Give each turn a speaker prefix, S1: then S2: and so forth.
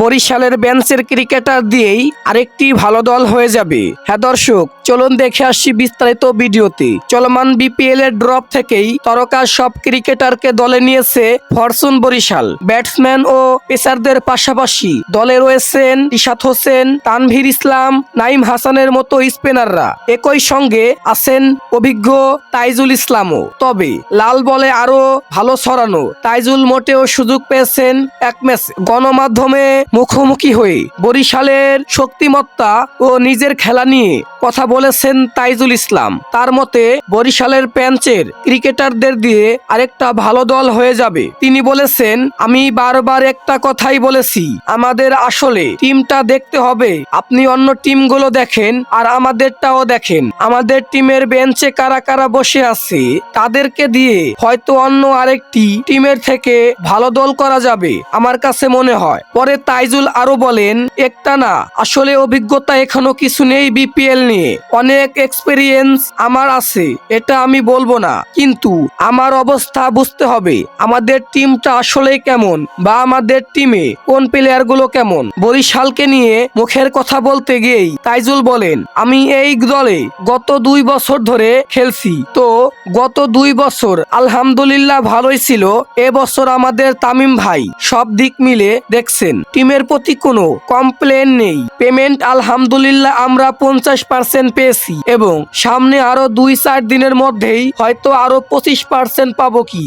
S1: বরিশালের বেঞ্চের ক্রিকেটার দিয়েই আরেকটি ভালো দল হয়ে যাবে। হ্যাঁ দর্শক, চলুন দেখে আসছি বিস্তারিত ভিডিওতে। চলমান বিপিএল এর ড্রপ থেকেই তরকা সব ক্রিকেটারকে দলে নিয়েছে ফরচুন বরিশাল। ব্যাটসম্যান ও পেসারদের পাশাপাশি দলে রয়েছেন ইশাত হোসেন, তানভীর ইসলাম নাইম হাসানের মতো স্পিনাররা। একই সঙ্গে আছেন অভিজ্ঞ তাইজুল ইসলামও। তবে লাল বলে আরও ভালো ছড়ানো তাইজুল মোটেও সুযোগ পেয়েছেন এক ম্যাচ। গণমাধ্যমে মুখোমুখি হয়ে বরিশালের শক্তিমত্তা ও নিজের খেলা নিয়ে কথা বলেছেন তাইজুল ইসলাম। তার মতে, বরিশালের প্যাঞ্চের ক্রিকেটারদের দিয়ে আরেকটা ভালো দল হয়ে যাবে। তিনি বলেছেন, আমি বারবার একটা কথাই বলেছি, আমাদের আসলে টিমটা দেখতে হবে। আপনি অন্য টিমগুলো দেখেন আর আমাদেরটাও দেখেন। আমাদের টিমের বেঞ্চে কারা কারা বসে আছে, তাদেরকে দিয়ে হয়তো অন্য আরেকটি টিমের থেকে ভালো দল করা যাবে, আমার কাছে মনে হয়। পরে তাইজুল আরও বলেন, একটা না, আসলে অভিজ্ঞতা এখনও কিছু নেই বিপিএল নিয়ে। অনেক এক্সপেরিয়েন্স আমার আছে, এটা আমি বলব না। কিন্তু আমার অবস্থা বুঝতে হবে, আমাদের টিমটা আসলে কেমন বা আমাদের টিমে কোন প্লেয়ারগুলো কেমন। বরিশালকে নিয়ে মুখের কথা বলতে গিয়েই তাইজুল বলেন, আমি এই দলে গত দুই বছর ধরে খেলছি। তো গত দুই বছর আলহামদুলিল্লাহ ভালোই ছিল এবছর আমাদের তামিম ভাই সব দিক মিলে দেখছেন। টিমের প্রতি কোনো কমপ্লেন নেই। পেমেন্ট আলহামদুলিল্লাহ আমরা পঞ্চাশ পার্সেন্ট পেয়েছি এবং সামনে আরও দুই চার দিনের মধ্যেই হয়তো আরও পঁচিশ পার্সেন্ট পাবো কি?